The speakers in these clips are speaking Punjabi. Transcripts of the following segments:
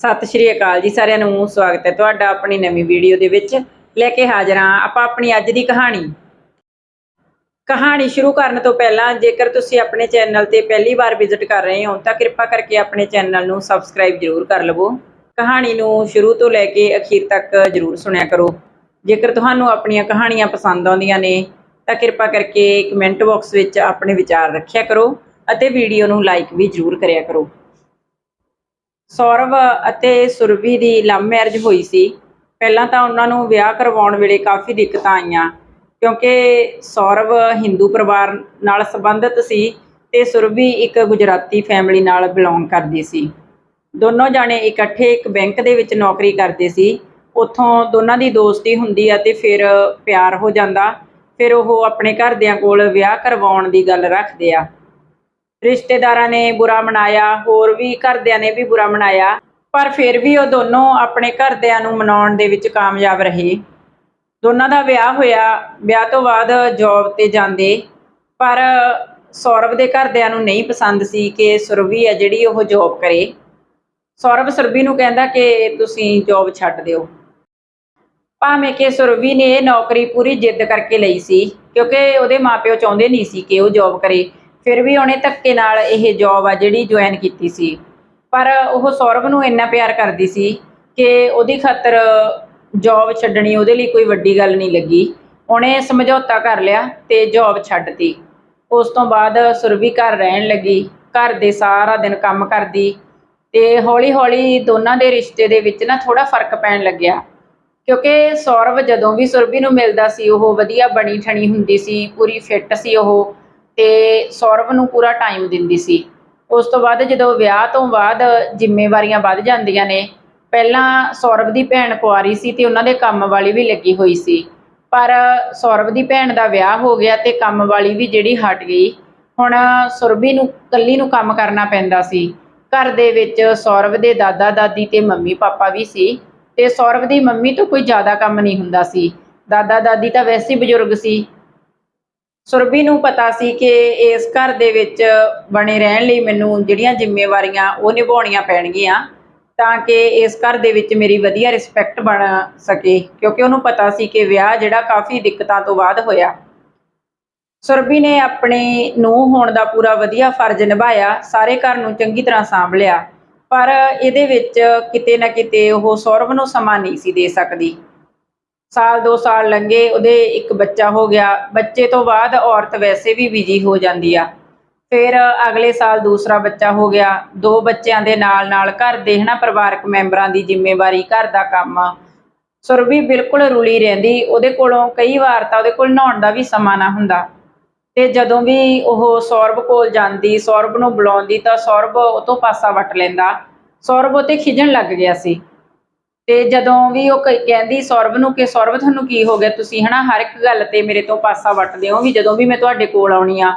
ਸਤਿ ਸ਼੍ਰੀ ਅਕਾਲ ਜੀ, ਸਾਰਿਆਂ ਨੂੰ ਸਵਾਗਤ ਹੈ ਤੁਹਾਡਾ ਆਪਣੀ ਨਵੀਂ ਵੀਡੀਓ ਦੇ ਵਿੱਚ ਲੈ ਕੇ ਹਾਜ਼ਰ ਹਾਂ ਆਪਾਂ ਆਪਣੀ ਅੱਜ ਦੀ ਕਹਾਣੀ। ਕਹਾਣੀ ਸ਼ੁਰੂ ਕਰਨ ਤੋਂ ਪਹਿਲਾਂ ਜੇਕਰ ਤੁਸੀਂ ਆਪਣੇ ਚੈਨਲ ਤੇ ਪਹਿਲੀ ਵਾਰ ਵਿਜ਼ਿਟ ਕਰ ਰਹੇ ਹੋ ਤਾਂ ਕਿਰਪਾ ਕਰਕੇ ਆਪਣੇ ਚੈਨਲ ਨੂੰ ਸਬਸਕ੍ਰਾਈਬ ਜ਼ਰੂਰ ਕਰ ਲਵੋ। ਕਹਾਣੀ ਨੂੰ ਸ਼ੁਰੂ ਤੋਂ ਲੈ ਕੇ ਅਖੀਰ ਤੱਕ ਜ਼ਰੂਰ ਸੁਣਿਆ ਕਰੋ। ਜੇਕਰ ਤੁਹਾਨੂੰ ਆਪਣੀਆਂ ਕਹਾਣੀਆਂ ਪਸੰਦ ਆਉਂਦੀਆਂ ਨੇ ਤਾਂ ਕਿਰਪਾ ਕਰਕੇ ਕਮੈਂਟ ਬਾਕਸ ਵਿੱਚ ਆਪਣੇ ਵਿਚਾਰ ਰੱਖਿਆ ਕਰੋ ਅਤੇ ਵੀਡੀਓ ਨੂੰ ਲਾਈਕ ਵੀ ਜ਼ਰੂਰ ਕਰਿਆ ਕਰੋ। ਸੌਰਵ ਅਤੇ ਸੁਰਭੀ ਦੀ ਲਵ ਮੈਰਿਜ ਹੋਈ ਸੀ। ਪਹਿਲਾਂ ਤਾਂ ਉਹਨਾਂ ਨੂੰ ਵਿਆਹ ਕਰਵਾਉਣ ਵੇਲੇ ਕਾਫੀ ਦਿੱਕਤਾਂ ਆਈਆਂ, ਕਿਉਂਕਿ ਸੌਰਵ ਹਿੰਦੂ ਪਰਿਵਾਰ ਨਾਲ ਸੰਬੰਧਿਤ ਸੀ ਤੇ ਸੁਰਭੀ ਇੱਕ ਗੁਜਰਾਤੀ ਫੈਮਿਲੀ ਨਾਲ ਬਿਲੋਂਗ ਕਰਦੀ ਸੀ। ਦੋਨੋਂ ਜਾਣੇ ਇਕੱਠੇ ਇੱਕ ਬੈਂਕ ਦੇ ਵਿੱਚ ਨੌਕਰੀ ਕਰਦੇ ਸੀ। ਉੱਥੋਂ ਦੋਨਾਂ ਦੀ ਦੋਸਤੀ ਹੁੰਦੀ ਆ ਤੇ ਫਿਰ ਪਿਆਰ ਹੋ ਜਾਂਦਾ, ਫਿਰ ਉਹ ਆਪਣੇ ਘਰਦਿਆਂ ਕੋਲ ਵਿਆਹ ਕਰਵਾਉਣ ਦੀ ਗੱਲ ਰੱਖਦੇ ਆ। ਰਿਸ਼ਤੇਦਾਰਾਂ ਨੇ ਬੁਰਾ ਮਨਾਇਆ, ਹੋਰ ਵੀ ਘਰਦਿਆਂ ਨੇ ਵੀ ਬੁਰਾ ਮਨਾਇਆ, ਪਰ ਫਿਰ ਵੀ ਉਹ ਦੋਨੋਂ ਆਪਣੇ ਘਰਦਿਆਂ ਨੂੰ ਮਨਾਉਣ ਦੇ ਵਿੱਚ ਕਾਮਯਾਬ ਰਹੇ। ਦੋਨਾਂ ਦਾ ਵਿਆਹ ਹੋਇਆ, ਵਿਆਹ ਤੋਂ ਬਾਅਦ ਜੌਬ ਤੇ ਜਾਂਦੇ, ਪਰ ਸੌਰਵ ਦੇ ਘਰਦਿਆਂ ਨੂੰ ਨਹੀਂ ਪਸੰਦ ਸੀ ਕਿ ਸੁਰਵੀ ਹੈ ਜਿਹੜੀ ਉਹ ਜੌਬ ਕਰੇ। ਸੌਰਵ ਸੁਰਭੀ ਨੂੰ ਕਹਿੰਦਾ ਕਿ ਤੁਸੀਂ ਜੌਬ ਛੱਡ ਦਿਓ। ਭਾਵੇਂ ਕਿ ਸੁਰਵੀ ਨੇ ਇਹ ਨੌਕਰੀ ਪੂਰੀ ਜਿੱਦ ਕਰਕੇ ਲਈ ਸੀ, ਕਿਉਂਕਿ ਉਹਦੇ ਮਾਪਿਓ ਚਾਹੁੰਦੇ ਨਹੀਂ ਸੀ ਕਿ ਉਹ ਜੌਬ ਕਰੇ। ਫਿਰ ਵੀ ਉਹਨੇ ਧੱਕੇ ਨਾਲ ਇਹ ਜੌਬ ਆ ਜਿਹੜੀ ਜੁਆਇਨ ਕੀਤੀ ਸੀ। ਪਰ ਉਹ ਸੌਰਵ ਨੂੰ ਇੰਨਾ ਪਿਆਰ ਕਰਦੀ ਸੀ ਕਿ ਉਹਦੀ ਖਾਤਰ ਜੌਬ ਛੱਡਣੀ ਉਹਦੇ ਲਈ ਕੋਈ ਵੱਡੀ ਗੱਲ ਨਹੀਂ ਲੱਗੀ। ਉਹਨੇ ਸਮਝੌਤਾ ਕਰ ਲਿਆ ਤੇ ਜੌਬ ਛੱਡਤੀ। ਉਸ ਤੋਂ ਬਾਅਦ ਸੁਰਭੀ ਘਰ ਰਹਿਣ ਲੱਗੀ, ਘਰ ਦੇ ਸਾਰਾ ਦਿਨ ਕੰਮ ਕਰਦੀ ਤੇ ਹੌਲੀ-ਹੌਲੀ ਦੋਨਾਂ ਦੇ ਰਿਸ਼ਤੇ ਦੇ ਵਿੱਚ ਨਾ ਥੋੜਾ ਫ਼ਰਕ ਪੈਣ ਲੱਗਿਆ। ਕਿਉਂਕਿ ਸੌਰਵ ਜਦੋਂ ਵੀ ਸੁਰਭੀ ਨੂੰ ਮਿਲਦਾ ਸੀ, ਉਹ ਵਧੀਆ ਬਣੀ ਠਣੀ ਹੁੰਦੀ ਸੀ, ਪੂਰੀ ਫਿੱਟ ਸੀ ਉਹ। ਤੇ ਸੌਰਵ ਨੂੰ ਪੂਰਾ ਟਾਈਮ ਦਿੰਦੀ ਸੀ। ਉਸ ਤੋਂ ਬਾਅਦ ਜਦੋਂ ਵਿਆਹ ਤੋਂ ਬਾਅਦ ਜ਼ਿੰਮੇਵਾਰੀਆਂ ਵੱਧ ਜਾਂਦੀਆਂ ਨੇ, ਪਹਿਲਾਂ ਸੌਰਵ ਦੀ ਭੈਣ ਕੁਆਰੀ ਸੀ ਤੇ ਉਹਨਾਂ ਦੇ ਕੰਮ ਵਾਲੀ ਵੀ ਲੱਗੀ ਹੋਈ ਸੀ। ਪਰ ਸੌਰਵ ਦੀ ਭੈਣ ਦਾ ਵਿਆਹ ਹੋ ਗਿਆ ਤੇ ਕੰਮ ਵਾਲੀ ਵੀ ਜਿਹੜੀ ਹਟ ਗਈ। ਹੁਣ ਸੁਰਭੀ ਨੂੰ ਇਕੱਲੀ ਨੂੰ ਕੰਮ ਕਰਨਾ ਪੈਂਦਾ ਸੀ। ਘਰ ਦੇ ਵਿੱਚ ਸੌਰਵ ਦੇ ਦਾਦਾ, ਦਾਦੀ ਤੇ ਮੰਮੀ, ਪਾਪਾ ਵੀ ਸੀ ਤੇ ਸੌਰਵ ਦੀ ਮੰਮੀ ਤੋਂ ਕੋਈ ਜ਼ਿਆਦਾ ਕੰਮ ਨਹੀਂ ਹੁੰਦਾ ਸੀ। ਦਾਦਾ, ਦਾਦੀ ਤਾਂ ਵੈਸੇ ਹੀ ਬਜ਼ੁਰਗ ਸੀ। ਸੁਰਭੀ ਨੂੰ ਪਤਾ ਸੀ ਕਿ ਇਸ ਘਰ ਦੇ ਵਿੱਚ ਬਣੇ ਰਹਿਣ ਲਈ ਮੈਨੂੰ ਜਿਹੜੀਆਂ ਜ਼ਿੰਮੇਵਾਰੀਆਂ ਉਹ ਨਿਭਾਉਣੀਆਂ ਪੈਣਗੀਆਂ ਤਾਂ ਕਿ ਇਸ ਘਰ ਦੇ ਵਿੱਚ ਮੇਰੀ ਵਧੀਆ ਰਿਸਪੈਕਟ ਬਣ ਸਕੇ, ਕਿਉਂਕਿ ਉਹਨੂੰ ਪਤਾ ਸੀ ਕਿ ਵਿਆਹ ਜਿਹੜਾ ਕਾਫੀ ਦਿੱਕਤਾਂ ਤੋਂ ਬਾਅਦ ਹੋਇਆ। ਸੁਰਭੀ ਨੇ ਆਪਣੇ ਨੂੰ ਹੋਣ ਦਾ ਪੂਰਾ ਵਧੀਆ ਫਰਜ਼ ਨਿਭਾਇਆ, ਸਾਰੇ ਘਰ ਨੂੰ ਚੰਗੀ ਤਰ੍ਹਾਂ ਸਾਂਭ ਲਿਆ, ਪਰ ਇਹਦੇ ਵਿੱਚ ਕਿਤੇ ਨਾ ਕਿਤੇ ਉਹ ਸੌਰਵ ਨੂੰ ਸਮਾਂ ਨਹੀਂ ਸੀ ਦੇ ਸਕਦੀ। ਸਾਲ ਦੋ ਸਾਲ ਲੰਘੇ, ਉਹਦੇ ਇੱਕ ਬੱਚਾ ਹੋ ਗਿਆ। ਬੱਚੇ ਤੋਂ ਬਾਅਦ ਔਰਤ ਵੈਸੇ ਵੀ ਬਿਜ਼ੀ ਹੋ ਜਾਂਦੀ ਆ। ਫਿਰ ਅਗਲੇ ਸਾਲ ਦੂਸਰਾ ਬੱਚਾ ਹੋ ਗਿਆ। ਦੋ ਬੱਚਿਆਂ ਦੇ ਨਾਲ ਨਾਲ ਘਰ ਦੇ ਹਨਾ ਪਰਿਵਾਰਕ ਮੈਂਬਰਾਂ ਦੀ ਜ਼ਿੰਮੇਵਾਰੀ, ਘਰ ਦਾ ਕੰਮ। ਸੁਰਭੀ ਬਿਲਕੁਲ ਰੁਲੀ ਰਹਿੰਦੀ। ਉਹਦੇ ਕੋਲੋਂ ਕਈ ਵਾਰ ਤਾਂ ਉਹਦੇ ਕੋਲ ਨਹਾਉਣ ਦਾ ਵੀ ਸਮਾਂ ਨਾ ਹੁੰਦਾ। ਤੇ ਜਦੋਂ ਵੀ ਉਹ ਸੌਰਭ ਕੋਲ ਜਾਂਦੀ, ਸੌਰਭ ਨੂੰ ਬੁਲਾਉਂਦੀ ਤਾਂ ਸੌਰਵ ਉਹ ਤੋਂ ਪਾਸਾ ਵੱਟ ਲੈਂਦਾ। ਸੌਰਭ ਉਹ ਤੇ ਖਿਜਣ ਲੱਗ ਗਿਆ ਸੀ। ਤੇ ਜਦੋਂ ਵੀ ਉਹ ਕ- ਕਹਿੰਦੀ ਸੌਰਵ ਨੂੰ ਕਿ ਸੌਰਵ ਤੁਹਾਨੂੰ ਕੀ ਹੋ ਗਿਆ? ਤੁਸੀਂ ਹਨਾ ਹਰ ਇੱਕ ਗੱਲ ਤੇ ਮੇਰੇ ਤੋਂ ਪਾਸਾ ਵੱਟਦੇ ਹੋ ਵੀ ਜਦੋਂ ਵੀ ਮੈਂ ਤੁਹਾਡੇ ਕੋਲ ਆਉਣੀ ਆ।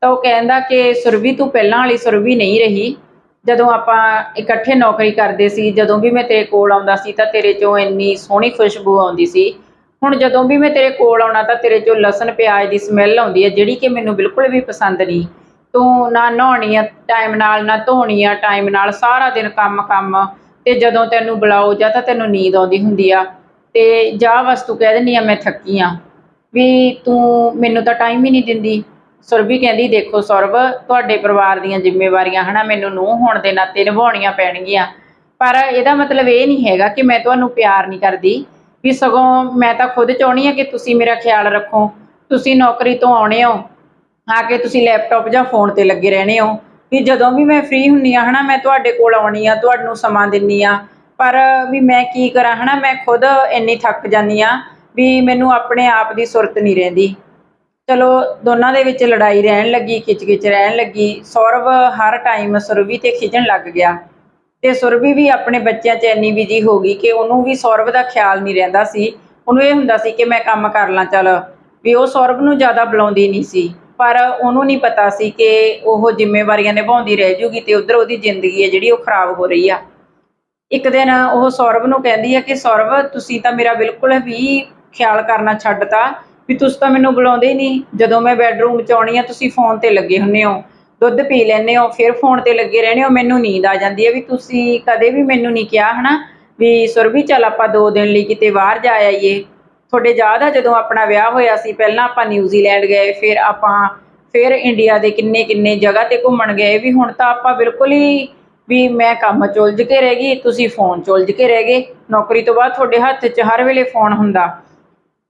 ਤਾਂ ਉਹ ਕਹਿੰਦਾ ਕਿ, ਸੁਰਭੀ, ਤੂੰ ਪਹਿਲਾਂ ਵਾਲੀ ਸੁਰਭੀ ਨਹੀਂ ਰਹੀ। ਜਦੋਂ ਆਪਾਂ ਇਕੱਠੇ ਨੌਕਰੀ ਕਰਦੇ ਸੀ, ਜਦੋਂ ਵੀ ਮੈਂ ਤੇਰੇ ਕੋਲ ਆਉਂਦਾ ਸੀ, ਤਾਂ ਤੇਰੇ ਚੋਂ ਇੰਨੀ ਸੋਹਣੀ ਖੁਸ਼ਬੂ ਆਉਂਦੀ ਸੀ। ਹੁਣ ਜਦੋਂ ਵੀ ਮੈਂ ਤੇਰੇ ਕੋਲ ਆਉਣਾ, ਤਾਂ ਤੇਰੇ ਚੋਂ ਲਸਣ, ਪਿਆਜ਼ ਦੀ ਸਮੈਲ ਆਉਂਦੀ ਹੈ, ਜਿਹੜੀ ਕਿ ਮੈਨੂੰ ਬਿਲਕੁਲ ਵੀ ਪਸੰਦ ਨਹੀਂ। ਤੂੰ ਨਾ ਨਹਾਉਣੀ ਆ ਟਾਈਮ ਨਾਲ ਨਾ ਧੋਣੀ ਆ ਟਾਈਮ ਨਾਲ ਸਾਰਾ ਦਿਨ ਕੰਮ ਕੰਮ ਤੇ ਜਦੋਂ ਤੈਨੂੰ ਬੁਲਾਓ ਜਾਂ ਤਾਂ ਤੈਨੂੰ ਨੀਂਦ ਆਉਂਦੀ ਹੁੰਦੀ ਆ, ਤੇ ਜਾ ਬਸ ਕਹਿ ਦਿੰਦੀ ਆ, ਮੈਂ ਥੱਕੀ ਆ। ਵੀ ਤੂੰ ਮੈਨੂੰ ਤਾਂ ਟਾਈਮ ਹੀ ਨਹੀਂ ਦਿੰਦੀ। ਸੁਰਭੀ ਕਹਿੰਦੀ, ਦੇਖੋ ਸੌਰਵ ਤੁਹਾਡੇ ਪਰਿਵਾਰ ਦੀਆਂ ਜ਼ਿੰਮੇਵਾਰੀਆਂ ਹਨਾ, ਮੈਨੂੰ ਨੂੰਹ ਹੋਣ ਦੇ ਨਾਤੇ ਨਿਭਾਉਣੀਆਂ ਪੈਣਗੀਆਂ। ਪਰ ਇਹਦਾ ਮਤਲਬ ਇਹ ਨਹੀਂ ਹੈਗਾ ਕਿ ਮੈਂ ਤੁਹਾਨੂੰ ਪਿਆਰ ਨਹੀਂ ਕਰਦੀ, ਵੀ ਸਗੋਂ ਮੈਂ ਤਾਂ ਖੁਦ ਚਾਹਣੀ ਆ ਕਿ ਤੁਸੀਂ ਮੇਰਾ ਖਿਆਲ ਰੱਖੋ। ਤੁਸੀਂ ਨੌਕਰੀ ਤੋਂ ਆਉਣੇ ਹੋ, ਆ ਕੇ ਤੁਸੀਂ ਲੈਪਟਾਪ ਜਾਂ ਫੋਨ ਤੇ ਲੱਗੇ ਰਹਿਣੇ ਹੋ। ਵੀ ਜਦੋਂ ਵੀ ਮੈਂ ਫ੍ਰੀ ਹੁੰਨੀ ਆ, ਹਨਾ, ਮੈਂ ਤੁਹਾਡੇ ਕੋਲ ਆਉਣੀ ਆ, ਤੁਹਾਨੂੰ ਸਮਾਂ ਦਿੰਨੀ ਆ। ਪਰ ਵੀ ਮੈਂ ਕੀ ਕਰਾਂ, ਹਨਾ, ਮੈਂ ਖੁਦ ਇੰਨੀ ਥੱਕ ਜਾਂਦੀ ਆ ਵੀ ਮੈਨੂੰ ਆਪਣੇ ਆਪ ਦੀ ਸੁਰਤ ਨਹੀਂ ਰਹਿੰਦੀ। ਚਲੋ, ਦੋਨਾਂ ਦੇ ਵਿੱਚ ਲੜਾਈ ਰਹਿਣ ਲੱਗੀ ਖਿਚਕਿਚ ਰਹਿਣ ਲੱਗੀ। ਸੌਰਵ ਹਰ ਟਾਈਮ ਸੁਰਭੀ ਤੇ ਖਿਜਣ ਲੱਗ ਗਿਆ। ਤੇ ਸੁਰਭੀ ਵੀ ਆਪਣੇ ਬੱਚਿਆਂ 'ਚ ਇੰਨੀ ਬਿਜ਼ੀ ਹੋ ਗਈ ਕਿ ਉਹਨੂੰ ਵੀ ਸੌਰਵ ਦਾ ਖਿਆਲ ਨਹੀਂ ਰਹਿੰਦਾ ਸੀ। ਉਹਨੂੰ ਇਹ ਹੁੰਦਾ ਸੀ ਕਿ ਮੈਂ ਕੰਮ ਕਰ ਲਾਂ, ਚੱਲ। ਵੀ ਉਹ ਸੌਰਵ ਨੂੰ ਜ਼ਿਆਦਾ ਬੁਲਾਉਂਦੀ ਨਹੀਂ ਸੀ। ਪਰ ਉਹਨੂੰ ਨਹੀਂ ਪਤਾ ਸੀ ਕਿ ਉਹ ਜ਼ਿੰਮੇਵਾਰੀਆਂ ਨਿਭਾਉਂਦੀ ਰਹਿ ਜੂਗੀ ਤੇ ਉਧਰ ਉਹਦੀ ਜ਼ਿੰਦਗੀ ਹੈ ਜਿਹੜੀ ਉਹ ਖਰਾਬ ਹੋ ਰਹੀ ਆ। ਇੱਕ ਦਿਨ ਉਹ ਸੌਰਵ ਨੂੰ ਕਹਿੰਦੀ ਆ ਕਿ ਸੌਰਵ, ਤੁਸੀਂ ਤਾਂ ਮੇਰਾ ਬਿਲਕੁਲ ਵੀ ਖਿਆਲ ਕਰਨਾ ਛੱਡਤਾ ਵੀ ਤੁਸੀਂ ਤਾਂ ਮੈਨੂੰ ਬੁਲਾਉਂਦੇ ਹੀ ਨਹੀਂ। ਜਦੋਂ ਮੈਂ ਬੈੱਡਰੂਮ 'ਚ ਆਉਣੀ ਆ, ਤੁਸੀਂ ਫੋਨ ਤੇ ਲੱਗੇ ਹੁੰਨੇ ਹੋ। ਦੁੱਧ ਪੀ ਲੈਂਦੇ ਹੋ, ਫਿਰ ਫੋਨ ਤੇ ਲੱਗੇ ਰਹਿੰਦੇ ਹੋ, ਮੈਨੂੰ ਨੀਂਦ ਆ ਜਾਂਦੀ ਹੈ ਵੀ ਤੁਸੀਂ ਕਦੇ ਵੀ ਮੈਨੂੰ ਨਹੀਂ ਕਿਹਾ ਹਨਾ ਵੀ ਸੁਰਭੀ ਚੱਲ ਆਪਾਂ ਦੋ ਦਿਨ ਲਈ ਕਿਤੇ ਬਾਹਰ ਜਾ ਆਈਏ। ਤੁਹਾਡੇ ਯਾਦ ਆ ਜਦੋਂ ਆਪਣਾ ਵਿਆਹ ਹੋਇਆ ਸੀ? ਪਹਿਲਾਂ ਆਪਾਂ ਨਿਊਜ਼ੀਲੈਂਡ ਗਏ, ਫਿਰ ਆਪਾਂ ਫਿਰ ਇੰਡੀਆ ਦੇ ਕਿੰਨੇ ਕਿੰਨੇ ਜਗ੍ਹਾ ਤੇ ਘੁੰਮਣ ਗਏ ਵੀ ਹੁਣ ਤਾਂ ਆਪਾਂ ਬਿਲਕੁਲ ਹੀ ਵੀ ਮੈਂ ਕੰਮ 'ਚ ਉਲਝ ਕੇ ਰਹਿ ਗਈ, ਤੁਸੀਂ ਫੋਨ 'ਚ ਉਲਝ ਕੇ ਰਹਿ ਗਏ। ਨੌਕਰੀ ਤੋਂ ਬਾਅਦ ਤੁਹਾਡੇ ਹੱਥ 'ਚ ਹਰ ਵੇਲੇ ਫੋਨ ਹੁੰਦਾ।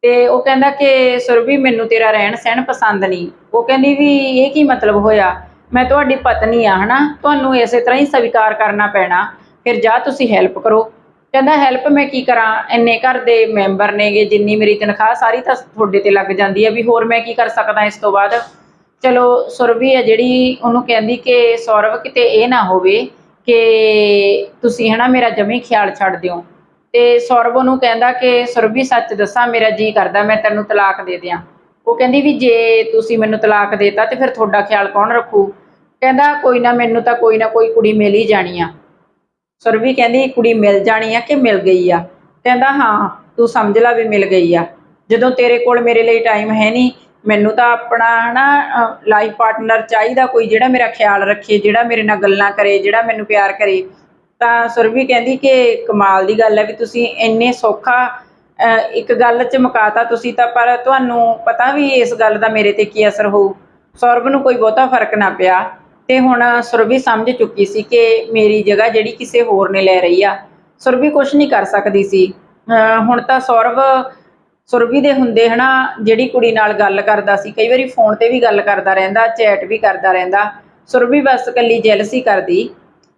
ਤੇ ਉਹ ਕਹਿੰਦਾ ਕਿ ਸੁਰਭੀ ਮੈਨੂੰ ਤੇਰਾ ਰਹਿਣ ਸਹਿਣ ਪਸੰਦ ਨਹੀਂ। ਉਹ ਕਹਿੰਦੀ ਵੀ, ਇਹ ਕੀ ਮਤਲਬ ਹੋਇਆ? ਮੈਂ ਤੁਹਾਡੀ ਪਤਨੀ ਆ, ਹਨਾ? ਤੁਹਾਨੂੰ ਇਸੇ ਤਰ੍ਹਾਂ ਹੀ ਸਵੀਕਾਰ ਕਰਨਾ ਪੈਣਾ। ਫਿਰ ਜਾ ਤੁਸੀਂ ਹੈਲਪ ਕਰੋ। ਕਹਿੰਦਾ ਹੈਲਪ ਮੈਂ ਕੀ ਕਰਾਂ? ਇੰਨੇ ਘਰ ਦੇ ਮੈਂਬਰ ਨੇਗੇ, ਜਿੰਨੀ ਮੇਰੀ ਤਨਖਾਹ, ਸਾਰੀ ਤਾਂ ਤੁਹਾਡੇ ਤੇ ਲੱਗ ਜਾਂਦੀ ਹੈ ਵੀ ਹੋਰ ਮੈਂ ਕੀ ਕਰ ਸਕਦਾ ਇਸ ਤੋਂ ਬਾਅਦ? ਚਲੋ, ਸੁਰਭੀ ਹੈ ਜਿਹੜੀ ਉਹਨੂੰ ਕਹਿੰਦੀ ਕਿ, ਸੌਰਵ, ਕਿਤੇ ਇਹ ਨਾ ਹੋਵੇ ਕਿ ਤੁਸੀਂ ਹਨਾ ਮੇਰਾ ਜਮੀ ਖਿਆਲ ਛੱਡ ਦਿਓ। ਤੇ ਸੌਰਵ ਨੂੰ ਕਹਿੰਦਾ ਕਿ, ਸੁਰਭੀ, ਸੱਚ ਦੱਸਾਂ, ਮੇਰਾ ਜੀ ਕਰਦਾ, ਮੈਂ ਤੈਨੂੰ ਤਲਾਕ ਦੇ ਦਿਆਂ। ਉਹ ਕਹਿੰਦੀ ਵੀ ਜੇ ਤੁਸੀਂ ਮੈਨੂੰ ਤਲਾਕ ਦੇਤਾ ਤੇ ਫਿਰ ਤੁਹਾਡਾ ਖਿਆਲ ਕੌਣ ਰੱਖੂ? ਕਹਿੰਦਾ, ਕੋਈ ਨਾ, ਮੈਨੂੰ ਤਾਂ ਕੋਈ ਨਾ ਕੋਈ ਕੁੜੀ ਮਿਲ ਹੀ ਜਾਣੀ ਆ। ਸੁਰਭੀ ਕਹਿੰਦੀ ਕੁੜੀ ਮਿਲ ਜਾਣੀ ਆ ਕਿ ਮਿਲ ਗਈ ਆ? ਕਹਿੰਦਾ ਹਾਂ ਤੂੰ ਸਮਝ ਲੈ ਵੀ ਮਿਲ ਗਈ ਆ। ਜਦੋਂ ਤੇਰੇ ਕੋਲ ਮੇਰੇ ਲਈ ਟਾਈਮ ਹੈ ਨਹੀਂ ਮੈਨੂੰ ਤਾਂ ਆਪਣਾ ਹਨਾ ਲਾਈਫ ਪਾਰਟਨਰ ਚਾਹੀਦਾ ਕੋਈ ਜਿਹੜਾ ਮੇਰਾ ਖਿਆਲ ਰੱਖੇ ਜਿਹੜਾ ਮੇਰੇ ਨਾਲ ਗੱਲਾਂ ਕਰੇ ਜਿਹੜਾ ਮੈਨੂੰ ਪਿਆਰ ਕਰੇ। ਤਾਂ ਸੁਰਭੀ ਕਹਿੰਦੀ ਕਿ ਕਮਾਲ ਦੀ ਗੱਲ ਹੈ ਵੀ ਤੁਸੀਂ ਇੰਨੇ ਸੌਖਾ ਅਹ, ਇੱਕ ਗੱਲ ਚ ਮੁਕਾਤਾ ਤੁਸੀਂ ਤਾਂ ਪਰ ਤੁਹਾਨੂੰ ਪਤਾ ਵੀ ਇਸ ਗੱਲ ਦਾ ਮੇਰੇ ਤੇ ਕੀ ਅਸਰ ਹੋਊ? ਸੌਰਭ ਨੂੰ ਕੋਈ ਬਹੁਤਾ ਫ਼ਰਕ ਨਾ ਪਿਆ। ਤੇ ਹੁਣ ਸੁਰਭੀ ਸਮਝ ਚੁੱਕੀ ਸੀ ਕਿ ਮੇਰੀ ਜਗ੍ਹਾ ਜਿਹੜੀ ਕਿਸੇ ਹੋਰ ਨੇ ਲੈ ਰਹੀ ਆ। ਸੁਰਭੀ ਕੁਝ ਨਹੀਂ ਕਰ ਸਕਦੀ ਸੀ। ਹੁਣ ਤਾਂ ਸੌਰਭ ਸੁਰਭੀ ਦੇ ਹੁੰਦੇ ਹਨਾ, ਜਿਹੜੀ ਕੁੜੀ ਨਾਲ ਗੱਲ ਕਰਦਾ ਸੀ, ਕਈ ਵਾਰੀ ਫੋਨ ਤੇ ਵੀ ਗੱਲ ਕਰਦਾ ਰਹਿੰਦਾ, ਚੈਟ ਵੀ ਕਰਦਾ ਰਹਿੰਦਾ। ਸੁਰਭੀ ਬਸ ਕੱਲੀ ਜੈਲਸੀ ਕਰਦੀ।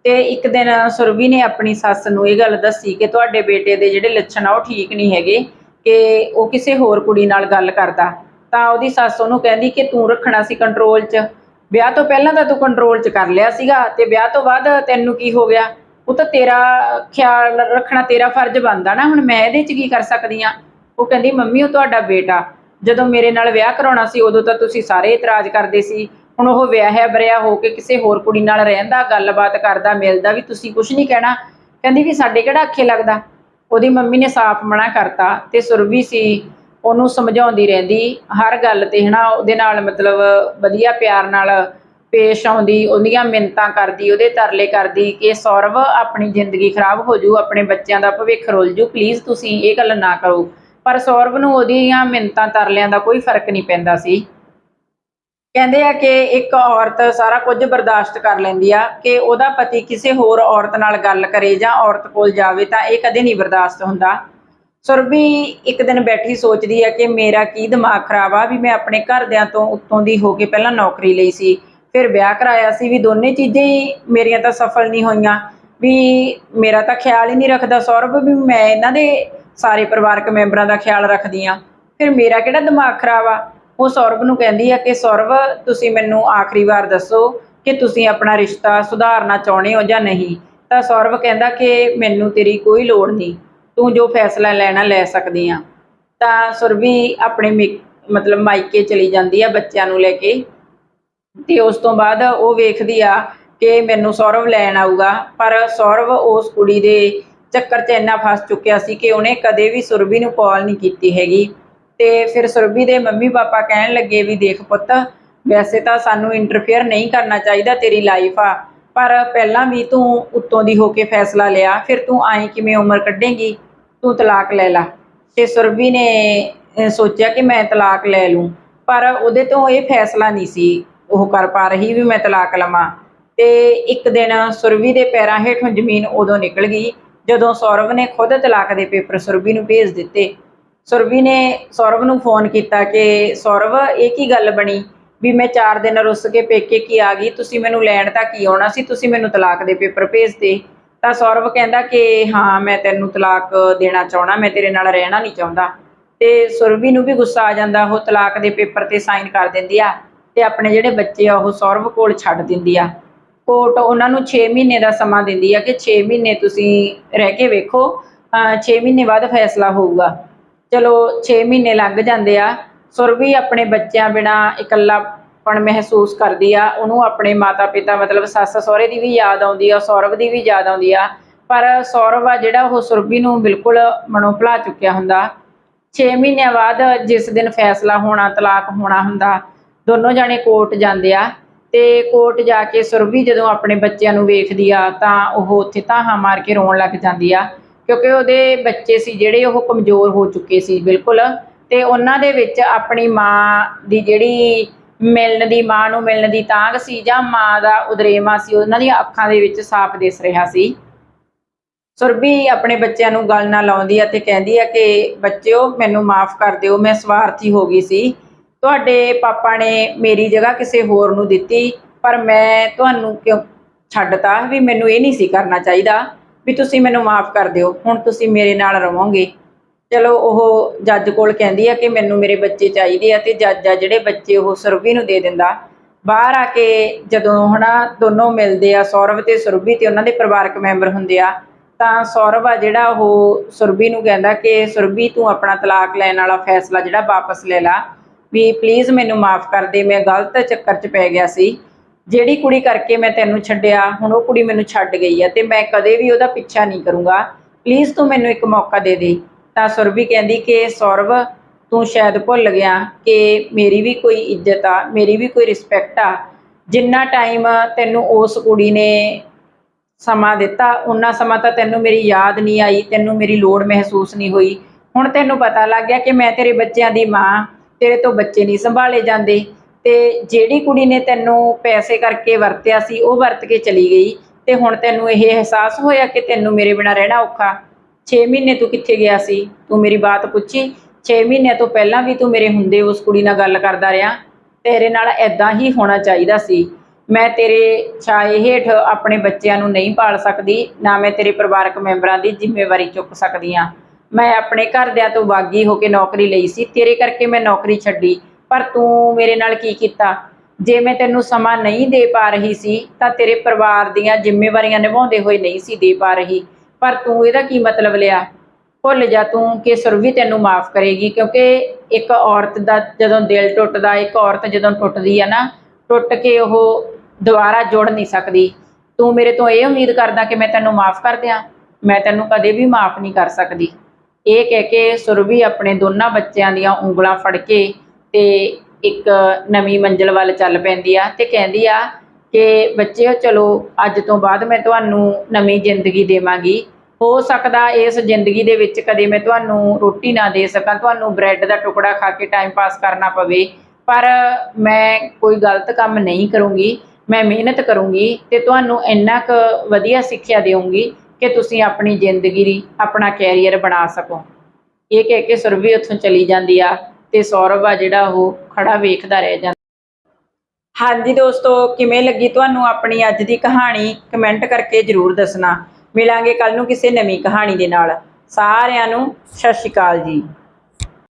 ਤੇ ਇੱਕ ਦਿਨ ਸੁਰਭੀ ਨੇ ਆਪਣੀ ਸੱਸ ਨੂੰ ਇਹ ਗੱਲ ਦੱਸੀ ਕਿ ਤੁਹਾਡੇ ਬੇਟੇ ਦੇ ਜਿਹੜੇ ਲੱਛਣ ਆ ਉਹ ਠੀਕ ਨਹੀਂ ਹੈਗੇ, ਕਿ ਉਹ ਕਿਸੇ ਹੋਰ ਕੁੜੀ ਨਾਲ ਗੱਲ ਕਰਦਾ। ਤਾਂ ਉਹਦੀ ਸੱਸ ਉਹਨੂੰ ਕਹਿੰਦੀ ਕਿ ਤੂੰ ਰੱਖਣਾ ਸੀ ਕੰਟਰੋਲ 'ਚ। ਵਿਆਹ ਤੋਂ ਪਹਿਲਾਂ ਤਾਂ ਤੂੰ ਕੰਟਰੋਲ 'ਚ ਕਰ ਲਿਆ ਸੀਗਾ ਤੇ ਵਿਆਹ ਤੋਂ ਬਾਅਦ ਤੈਨੂੰ ਕੀ ਹੋ ਗਿਆ? ਉਹ ਤਾਂ ਤੇਰਾ ਖਿਆਲ ਰੱਖਣਾ ਤੇਰਾ ਫਰਜ਼ ਬਣਦਾ ਨਾ, ਹੁਣ ਮੈਂ ਇਹਦੇ 'ਚ ਕੀ ਕਰ ਸਕਦੀ ਆ ਉਹ ਕਹਿੰਦੀ, ਮੰਮੀ, ਉਹ ਤੁਹਾਡਾ ਬੇਟਾ। ਜਦੋਂ ਮੇਰੇ ਨਾਲ ਵਿਆਹ ਕਰਾਉਣਾ ਸੀ, ਉਦੋਂ ਤਾਂ ਤੁਸੀਂ ਸਾਰੇ ਇਤਰਾਜ਼ ਕਰਦੇ ਸੀ। ਹੁਣ ਉਹ ਵਿਆਹਿਆ, ਬਰਿਆ ਹੋ ਕੇ ਕਿਸੇ ਹੋਰ ਕੁੜੀ ਨਾਲ ਰਹਿੰਦਾ, ਗੱਲਬਾਤ ਕਰਦਾ, ਮਿਲਦਾ ਵੀ ਤੁਸੀਂ ਕੁਝ ਨਹੀਂ ਕਹਿਣਾ। ਕਹਿੰਦੀ ਵੀ, ਸਾਡੇ ਕਿਹੜਾ ਅੱਖੇ ਲੱਗਦਾ? ਉਹਦੀ ਮੰਮੀ ਨੇ ਸਾਫ਼ ਮਨਾ ਕਰਤਾ ਤੇ ਸੁਰਭੀ ਸੀ ਉਹਨੂੰ ਸਮਝਾਉਂਦੀ ਰਹਿੰਦੀ, ਹਰ ਗੱਲ ਤੇ ਹਨਾ, ਉਹਦੇ ਨਾਲ ਮਤਲਬ ਵਧੀਆ ਪਿਆਰ ਨਾਲ ਪੇਸ਼ ਆਉਂਦੀ, ਉਹਦੀਆਂ ਮਿੰਨਤਾਂ ਕਰਦੀ, ਉਹਦੇ ਤਰਲੇ ਕਰਦੀ ਕਿ ਸੌਰਵ, ਆਪਣੀ ਜ਼ਿੰਦਗੀ ਖਰਾਬ ਹੋ ਜੂ ਆਪਣੇ ਬੱਚਿਆਂ ਦਾ ਭਵਿੱਖ ਰੁੱਲ ਜੂ ਪਲੀਜ਼ ਤੁਸੀਂ ਇਹ ਗੱਲ ਨਾ ਕਰੋ। ਪਰ ਸੌਰਵ ਨੂੰ ਉਹਦੀਆਂ ਮਿੰਨਤਾਂ, ਤਰਲਿਆਂ ਦਾ ਕੋਈ ਫ਼ਰਕ ਨਹੀਂ ਪੈਂਦਾ ਸੀ। ਕਹਿੰਦੇ ਆ ਕਿ ਇੱਕ ਔਰਤ ਸਾਰਾ ਕੁਝ ਬਰਦਾਸ਼ਤ ਕਰ ਲੈਂਦੀ ਆ ਕਿ ਉਹਦਾ ਪਤੀ ਕਿਸੇ ਹੋਰ ਔਰਤ ਨਾਲ ਗੱਲ ਕਰੇ ਜਾਂ ਔਰਤ ਕੋਲ ਜਾਵੇ ਤਾਂ ਇਹ ਕਦੇ ਨਹੀਂ ਬਰਦਾਸ਼ਤ ਹੁੰਦਾ। ਸੁਰਭੀ ਇੱਕ ਦਿਨ ਬੈਠੀ ਸੋਚਦੀ ਆ ਕਿ ਮੇਰਾ ਕੀ ਦਿਮਾਗ ਖਰਾਬ ਆ ਵੀ ਮੈਂ ਆਪਣੇ ਘਰਦਿਆਂ ਤੋਂ ਉੱਤੋਂ ਦੀ ਹੋ ਕੇ ਪਹਿਲਾਂ ਨੌਕਰੀ ਲਈ ਸੀ। ਫਿਰ ਵਿਆਹ ਕਰਾਇਆ ਸੀ ਵੀ ਦੋਨੇ ਚੀਜ਼ਾਂ ਹੀ ਮੇਰੀਆਂ ਤਾਂ ਸਫਲ ਨਹੀਂ ਹੋਈਆਂ। ਵੀ ਮੇਰਾ ਤਾਂ ਖਿਆਲ ਹੀ ਨਹੀਂ ਰੱਖਦਾ ਸੌਰਭ ਵੀ ਮੈਂ ਇਹਨਾਂ ਦੇ ਸਾਰੇ ਪਰਿਵਾਰਕ ਮੈਂਬਰਾਂ ਦਾ ਖਿਆਲ ਰੱਖਦੀ ਆ। ਫਿਰ ਮੇਰਾ ਕਿਹੜਾ ਦਿਮਾਗ ਖਰਾਬ ਆ? ਉਹ ਸੌਰਭ ਨੂੰ ਕਹਿੰਦੀ ਆ ਕਿ ਸੌਰਭ, ਤੁਸੀਂ ਮੈਨੂੰ ਆਖਰੀ ਵਾਰ ਦੱਸੋ ਕਿ ਤੁਸੀਂ ਆਪਣਾ ਰਿਸ਼ਤਾ ਸੁਧਾਰਨਾ ਚਾਹੁੰਦੇ ਹੋ ਜਾਂ ਨਹੀਂ? ਤਾਂ ਸੌਰਭ ਕਹਿੰਦਾ ਕਿ ਮੈਨੂੰ ਤੇਰੀ ਕੋਈ ਲੋੜ ਨਹੀਂ। ਤੂੰ ਜੋ ਫੈਸਲਾ ਲੈਣਾ ਲੈ ਸਕਦੀ ਆ। ਤਾਂ ਸੁਰਭੀ ਆਪਣੇ ਮਿ- ਮਤਲਬ ਮਾਈਕੇ ਚਲੀ ਜਾਂਦੀ ਆ ਬੱਚਿਆਂ ਨੂੰ ਲੈ ਕੇ। ਤੇ ਉਸ ਤੋਂ ਬਾਅਦ ਉਹ ਵੇਖਦੀ ਆ ਕਿ ਮੈਨੂੰ ਸੌਰਵ ਲੈਣ ਆਊਗਾ। ਪਰ ਸੌਰਵ ਉਸ ਕੁੜੀ ਦੇ ਚੱਕਰ 'ਚ ਇੰਨਾ ਫਸ ਚੁੱਕਿਆ ਸੀ ਕਿ ਉਹਨੇ ਕਦੇ ਵੀ ਸੁਰਭੀ ਨੂੰ ਕਾਲ ਨਹੀਂ ਕੀਤੀ ਹੈਗੀ। ਤੇ ਫਿਰ ਸੁਰਭੀ ਦੇ ਮੰਮੀ ਪਾਪਾ ਕਹਿਣ ਲੱਗੇ ਵੀ ਦੇਖ ਪੁੱਤ, ਵੈਸੇ ਤਾਂ ਸਾਨੂੰ ਇੰਟਰਫੇਅਰ ਨਹੀਂ ਕਰਨਾ ਚਾਹੀਦਾ ਤੇਰੀ ਲਾਈਫ ਆ। ਪਰ ਪਹਿਲਾਂ ਵੀ ਤੂੰ ਉੱਤੋਂ ਦੀ ਹੋ ਕੇ ਫੈਸਲਾ ਲਿਆ, ਫਿਰ ਤੂੰ ਆਏ ਕਿਵੇਂ ਉਮਰ ਕੱਢੇਂਗੀ? ਤੂੰ ਤਲਾਕ ਲੈ ਲਾ। ਤੇ ਸੁਰਭੀ ਨੇ ਸੋਚਿਆ ਕਿ ਮੈਂ ਤਲਾਕ ਲੈ ਲੂੰ। ਪਰ ਉਹਦੇ ਤੋਂ ਇਹ ਫੈਸਲਾ ਨਹੀਂ ਸੀ। ਉਹ ਕਰ ਪਾ ਰਹੀ ਵੀ ਮੈਂ ਤਲਾਕ ਲਵਾਂ। ਤੇ ਇੱਕ ਦਿਨ ਸੁਰਭੀ ਦੇ ਪੈਰਾਂ ਹੇਠੋਂ ਜ਼ਮੀਨ ਉਦੋਂ ਨਿਕਲ ਗਈ, ਜਦੋਂ ਸੌਰਵ ਨੇ ਖੁਦ ਤਲਾਕ ਦੇ ਪੇਪਰ ਸੁਰਭੀ ਨੂੰ ਭੇਜ ਦਿੱਤੇ। ਸੁਰਭੀ ਨੇ ਸੌਰਵ ਨੂੰ ਫੋਨ ਕੀਤਾ ਕਿ, ਸੌਰਵ, ਇਹ ਕੀ ਗੱਲ ਬਣੀ? ਵੀ ਮੈਂ 4 ਦਿਨ ਰੁੱਸ ਕੇ ਪੇਕੇ ਕੀ ਆ ਗਈ? ਤੁਸੀਂ ਮੈਨੂੰ ਲੈਣ ਤਾਂ ਕੀ ਆਉਣਾ ਸੀ? ਤੁਸੀਂ ਮੈਨੂੰ ਤਲਾਕ ਦੇ ਪੇਪਰ ਭੇਜਦੇ ਤਾਂ ਸੌਰਵ ਕਹਿੰਦਾ ਕਿ ਹਾਂ, ਮੈਂ ਤੈਨੂੰ ਤਲਾਕ ਦੇਣਾ ਚਾਹਣਾ ਮੈਂ ਤੇਰੇ ਨਾਲ ਰਹਿਣਾ ਨਹੀਂ ਚਾਹੁੰਦਾ। ਤੇ ਸੁਰਭੀ ਨੂੰ ਵੀ ਗੁੱਸਾ ਆ ਜਾਂਦਾ, ਉਹ ਤਲਾਕ ਦੇ ਪੇਪਰ ਤੇ ਸਾਈਨ ਕਰ ਦਿੰਦੀ ਆ ਤੇ ਆਪਣੇ ਜਿਹੜੇ ਬੱਚੇ ਆ, ਉਹ ਸੌਰਵ ਕੋਲ ਛੱਡ ਦਿੰਦੀ ਆ। ਕੋਰਟ ਉਹਨਾਂ ਨੂੰ 6 ਮਹੀਨੇ ਦਾ ਸਮਾਂ ਦਿੰਦੀ ਆ ਕਿ 6 ਮਹੀਨੇ ਤੁਸੀਂ ਰਹਿ ਕੇ ਵੇਖੋ 6 ਮਹੀਨੇ ਬਾਅਦ ਫੈਸਲਾ ਹੋਊਗਾ। ਚਲੋ 6 ਮਹੀਨੇ ਲੰਘ ਜਾਂਦੇ ਆ। ਸੁਰਭੀ ਆਪਣੇ ਬੱਚਿਆਂ ਬਿਨਾ ਇਕੱਲਾਪਣ ਮਹਿਸੂਸ ਕਰਦੀ ਆ, ਉਹਨੂੰ ਆਪਣੇ ਮਾਤਾ ਪਿਤਾ ਮਤਲਬ ਸੱਸ ਸਹੁਰੇ ਦੀ ਵੀ ਯਾਦ ਆਉਂਦੀ ਆ, ਸੌਰਵ ਦੀ ਵੀ ਯਾਦ ਆਉਂਦੀ ਆ। ਪਰ ਸੌਰਵ ਆ ਜਿਹੜਾ ਉਹ ਸੁਰਭੀ ਨੂੰ ਬਿਲਕੁਲ ਮਨੋਂ ਭੁਲਾ ਚੁੱਕਿਆ ਹੁੰਦਾ। 6 ਮਹੀਨਿਆਂ ਬਾਅਦ ਜਿਸ ਦਿਨ ਫੈਸਲਾ ਹੋਣਾ, ਤਲਾਕ ਹੋਣਾ ਹੁੰਦਾ, ਦੋਨੋਂ ਜਾਣੇ ਕੋਰਟ ਜਾਂਦੇ ਆ। ਤੇ ਕੋਰਟ ਜਾ ਕੇ ਸੁਰਭੀ ਜਦੋਂ ਆਪਣੇ ਬੱਚਿਆਂ ਨੂੰ ਵੇਖਦੀ ਆ, ਤਾਂ ਉਹ ਉੱਥੇ ਧਾਹਾਂ ਮਾਰ ਕੇ ਰੋਣ ਲੱਗ ਜਾਂਦੀ ਆ। ਕਿਉਂਕਿ ਉਹਦੇ ਬੱਚੇ ਸੀ ਜਿਹੜੇ ਉਹ ਕਮਜ਼ੋਰ ਹੋ ਚੁੱਕੇ ਸੀ, ਬਿਲਕੁਲ। ਤੇ ਉਹਨਾਂ ਦੇ ਵਿੱਚ ਆਪਣੀ ਮਾਂ ਦੀ ਜਿਹੜੀ ਮਿਲਣ ਦੀ ਮਾਂ ਨੂੰ ਮਿਲਣ ਦੀ ਤਾਂਗ ਸੀ ਜਾਂ ਮਾਂ ਦਾ ਉਦਰੇਮਾ ਸੀ, ਉਹਨਾਂ ਦੀਆਂ ਅੱਖਾਂ ਦੇ ਵਿੱਚ ਸਾਫ਼ ਦਿਸ ਰਿਹਾ ਸੀ। ਸੁਰਭੀ ਆਪਣੇ ਬੱਚਿਆਂ ਨੂੰ ਗੱਲ ਨਾਲ ਲਾਉਂਦੀ ਹੈ ਤੇ ਕਹਿੰਦੀ ਹੈ ਕਿ, ਬੱਚਿਓ, ਮੈਨੂੰ ਮਾਫ ਕਰ ਦਿਓ, ਮੈਂ ਸਵਾਰਥੀ ਹੋ ਗਈ ਸੀ। ਤੁਹਾਡੇ ਪਾਪਾ ਨੇ ਮੇਰੀ ਜਗ੍ਹਾ ਕਿਸੇ ਹੋਰ ਨੂੰ ਦਿੱਤੀ, ਪਰ ਮੈਂ ਤੁਹਾਨੂੰ ਕਿਉਂ ਛੱਡਤਾ ਵੀ ਮੈਨੂੰ ਇਹ ਨਹੀਂ ਸੀ ਕਰਨਾ ਚਾਹੀਦਾ ਵੀ ਤੁਸੀਂ ਮੈਨੂੰ ਮਾਫ ਕਰ ਦਿਓ। ਹੁਣ ਤੁਸੀਂ ਮੇਰੇ ਨਾਲ ਰਹੋਗੇ ਚਲੋ ਉਹ ਜੱਜ ਕੋਲ ਕਹਿੰਦੀ ਆ ਕਿ ਮੈਨੂੰ ਮੇਰੇ ਬੱਚੇ ਚਾਹੀਦੇ ਆ ਤੇ ਜੱਜ ਆ ਜਿਹੜੇ ਬੱਚੇ ਉਹ ਸੁਰਭੀ ਨੂੰ ਦੇ ਦਿੰਦਾ। ਬਾਹਰ ਆ ਕੇ ਜਦੋਂ ਹਨਾ ਦੋਨੋਂ ਮਿਲਦੇ ਆ, ਸੌਰਵ ਤੇ ਸੁਰਭੀ ਤੇ ਉਹਨਾਂ ਦੇ ਪਰਿਵਾਰਕ ਮੈਂਬਰ ਹੁੰਦੇ ਆ, ਤਾਂ ਸੌਰਵ ਆ ਜਿਹੜਾ ਉਹ ਸੁਰਭੀ ਨੂੰ ਕਹਿੰਦਾ ਕਿ ਸੁਰਭੀ ਤੂੰ ਆਪਣਾ ਤਲਾਕ ਲੈਣ ਵਾਲਾ ਫੈਸਲਾ ਜਿਹੜਾ ਵਾਪਸ ਲੈ ਲਾ, ਵੀ ਪਲੀਜ਼ ਮੈਨੂੰ ਮਾਫ ਕਰ ਦੇ, ਮੈਂ ਗਲਤ ਚੱਕਰ 'ਚ ਪੈ ਗਿਆ ਸੀ। ਜਿਹੜੀ ਕੁੜੀ ਕਰਕੇ ਮੈਂ ਤੈਨੂੰ ਛੱਡਿਆ, ਹੁਣ ਉਹ ਕੁੜੀ ਮੈਨੂੰ ਛੱਡ ਗਈ ਆ ਤੇ ਮੈਂ ਕਦੇ ਵੀ ਉਹਦਾ ਪਿੱਛਾ ਨਹੀਂ ਕਰੂੰਗਾ। ਪਲੀਜ਼ ਤੂੰ ਮੈਨੂੰ ਇੱਕ ਮੌਕਾ ਦੇ ਦੇ। ਤਾਂ ਸੁਰਭੀ ਕਹਿੰਦੀ ਕਿ ਸੌਰਵ, ਤੂੰ ਸ਼ਾਇਦ ਭੁੱਲ ਗਿਆ ਕਿ ਮੇਰੀ ਵੀ ਕੋਈ ਇੱਜ਼ਤ ਆ, ਮੇਰੀ ਵੀ ਕੋਈ ਰਿਸਪੈਕਟ ਆ। ਜਿੰਨਾ ਟਾਈਮ ਤੈਨੂੰ ਉਸ ਕੁੜੀ ਨੇ ਸਮਾਂ ਦਿੱਤਾ ਉਹਨਾਂ ਸਮਾਂ ਤਾਂ ਤੈਨੂੰ ਮੇਰੀ ਯਾਦ ਨਹੀਂ ਆਈ, ਤੈਨੂੰ ਮੇਰੀ ਲੋੜ ਮਹਿਸੂਸ ਨਹੀਂ ਹੋਈ। ਹੁਣ ਤੈਨੂੰ ਪਤਾ ਲੱਗ ਗਿਆ ਕਿ ਮੈਂ ਤੇਰੇ ਬੱਚਿਆਂ ਦੀ ਮਾਂ, ਤੇਰੇ ਤੋਂ ਬੱਚੇ ਨਹੀਂ ਸੰਭਾਲੇ ਜਾਂਦੇ। ਤੇ ਜਿਹੜੀ ਕੁੜੀ ਨੇ ਤੈਨੂੰ ਪੈਸੇ ਕਰਕੇ ਵਰਤਿਆ ਸੀ, ਉਹ ਵਰਤ ਕੇ ਚਲੀ ਗਈ। ਤੇ ਹੁਣ ਤੈਨੂੰ ਇਹ ਅਹਿਸਾਸ ਹੋਇਆ ਕਿ ਤੈਨੂੰ ਮੇਰੇ ਬਿਨਾਂ ਰਹਿਣਾ ਔਖਾ? 6 ਮਹੀਨੇ ਤੂੰ ਕਿੱਥੇ ਗਿਆ ਸੀ? ਤੂੰ ਮੇਰੀ ਬਾਤ ਪੁੱਛੀ। 6 ਮਹੀਨਿਆਂ ਤੋਂ ਪਹਿਲਾਂ ਵੀ ਤੂੰ ਮੇਰੇ ਹੁੰਦੇ ਉਸ ਕੁੜੀ ਨਾਲ ਗੱਲ ਕਰਦਾ ਰਿਹਾ। ਤੇਰੇ ਨਾਲ ਐਦਾਂ ਹੀ ਹੋਣਾ ਚਾਹੀਦਾ ਸੀ। ਮੈਂ ਤੇਰੇ ਛਾਏ ਹੇਠ ਆਪਣੇ ਬੱਚਿਆਂ ਨੂੰ ਨਹੀਂ ਪਾਲ ਸਕਦੀ, ਨਾ ਮੈਂ ਤੇਰੇ ਪਰਿਵਾਰਕ ਮੈਂਬਰਾਂ ਦੀ ਜ਼ਿੰਮੇਵਾਰੀ ਚੁੱਕ ਸਕਦੀ ਹਾਂ। ਮੈਂ ਆਪਣੇ ਘਰਦਿਆਂ ਤੋਂ ਬਾਗੀ ਹੋ ਕੇ ਨੌਕਰੀ ਲਈ ਸੀ। ਤੇਰੇ ਕਰਕੇ ਮੈਂ ਨੌਕਰੀ ਛੱਡੀ। ਪਰ ਤੂੰ ਮੇਰੇ ਨਾਲ ਕੀ ਕੀਤਾ? ਜੇ ਮੈਂ ਤੈਨੂੰ ਸਮਾਂ ਨਹੀਂ ਦੇ ਪਾ ਰਹੀ ਸੀ, ਤਾਂ ਤੇਰੇ ਪਰਿਵਾਰ ਦੀਆਂ ਜ਼ਿੰਮੇਵਾਰੀਆਂ ਨਿਭਾਉਂਦੇ ਹੋਏ ਨਹੀਂ ਸੀ ਦੇ ਪਾ ਰਹੀ। ਪਰ ਤੂੰ ਇਹਦਾ ਕੀ ਮਤਲਬ ਲਿਆ? ਭੁੱਲ ਜਾ ਤੂੰ ਕਿ ਸੁਰਭੀ ਤੈਨੂੰ ਮਾਫ ਕਰੇਗੀ, ਕਿਉਂਕਿ ਇੱਕ ਔਰਤ ਦਾ ਜਦੋਂ ਦਿਲ ਟੁੱਟਦਾ, ਇੱਕ ਔਰਤ ਜਦੋਂ ਟੁੱਟਦੀ ਆ ਨਾ, ਟੁੱਟ ਕੇ ਉਹ ਦੁਬਾਰਾ ਜੁੜ ਨਹੀਂ ਸਕਦੀ। ਤੂੰ ਮੇਰੇ ਤੋਂ ਇਹ ਉਮੀਦ ਕਰਦਾ ਕਿ ਮੈਂ ਤੈਨੂੰ ਮਾਫ ਕਰ ਦਿਆਂ। ਮੈਂ ਤੈਨੂੰ ਕਦੇ ਵੀ ਮਾਫ ਨਹੀਂ ਕਰ ਸਕਦੀ। ਇਹ ਕਹਿ ਕੇ ਸੁਰਭੀ ਆਪਣੇ ਦੋਨਾਂ ਬੱਚਿਆਂ ਦੀਆਂ ਉਂਗਲਾਂ ਫੜ ਕੇ ਤੇ ਇੱਕ ਨਵੀਂ ਮੰਜ਼ਿਲ ਵੱਲ ਚੱਲ ਪੈਂਦੀ ਆ ਤੇ ਕਹਿੰਦੀ ਆ ਕਿ ਬੱਚਿਓ ਚਲੋ, ਅੱਜ ਤੋਂ ਬਾਅਦ ਮੈਂ ਤੁਹਾਨੂੰ ਨਵੀਂ ਜ਼ਿੰਦਗੀ ਦੇਵਾਂਗੀ। ਹੋ ਸਕਦਾ ਇਸ ਜ਼ਿੰਦਗੀ ਦੇ ਵਿੱਚ ਕਦੇ ਮੈਂ ਤੁਹਾਨੂੰ ਰੋਟੀ ਨਾ ਦੇ ਸਕਾਂ, ਤੁਹਾਨੂੰ ਬ੍ਰੈਡ ਦਾ ਟੁਕੜਾ ਖਾ ਕੇ ਟਾਈਮ ਪਾਸ ਕਰਨਾ ਪਵੇ, ਪਰ ਮੈਂ ਕੋਈ ਗਲਤ ਕੰਮ ਨਹੀਂ ਕਰੂੰਗੀ, ਮੈਂ ਮਿਹਨਤ ਕਰੂੰਗੀ ਤੇ ਤੁਹਾਨੂੰ ਇੰਨਾ ਕੁ ਵਧੀਆ ਸਿੱਖਿਆ ਦੇਵਾਂਗੀ ਕਿ ਤੁਸੀਂ ਆਪਣੀ ਜ਼ਿੰਦਗੀ ਦੀ, ਆਪਣਾ ਕੈਰੀਅਰ ਬਣਾ ਸਕੋ। ਇਹ ਕਹਿ ਕੇ ਸੁਰਭੀ ਉੱਥੋਂ ਚਲੀ ਜਾਂਦੀ ਆ ਤੇ ਸੌਰਵ ਆ ਜਿਹੜਾ ਉਹ ਖੜਾ ਵੇਖਦਾ ਰਹਿ ਜਾਂਦਾ। ਹਾਂਜੀ ਦੋਸਤੋ, ਕਿਵੇਂ ਲੱਗੀ ਤੁਹਾਨੂੰ ਆਪਣੀ ਅੱਜ ਦੀ ਕਹਾਣੀ? ਕਮੈਂਟ ਕਰਕੇ ਜਰੂਰ ਦੱਸਣਾ। ਮਿਲਾਂਗੇ ਕੱਲ ਨੂੰ ਕਿਸੇ ਨਵੀਂ ਕਹਾਣੀ ਦੇ ਨਾਲ। ਸਾਰਿਆਂ ਨੂੰ ਸਤਿ ਸ਼੍ਰੀ ਅਕਾਲ ਜੀ।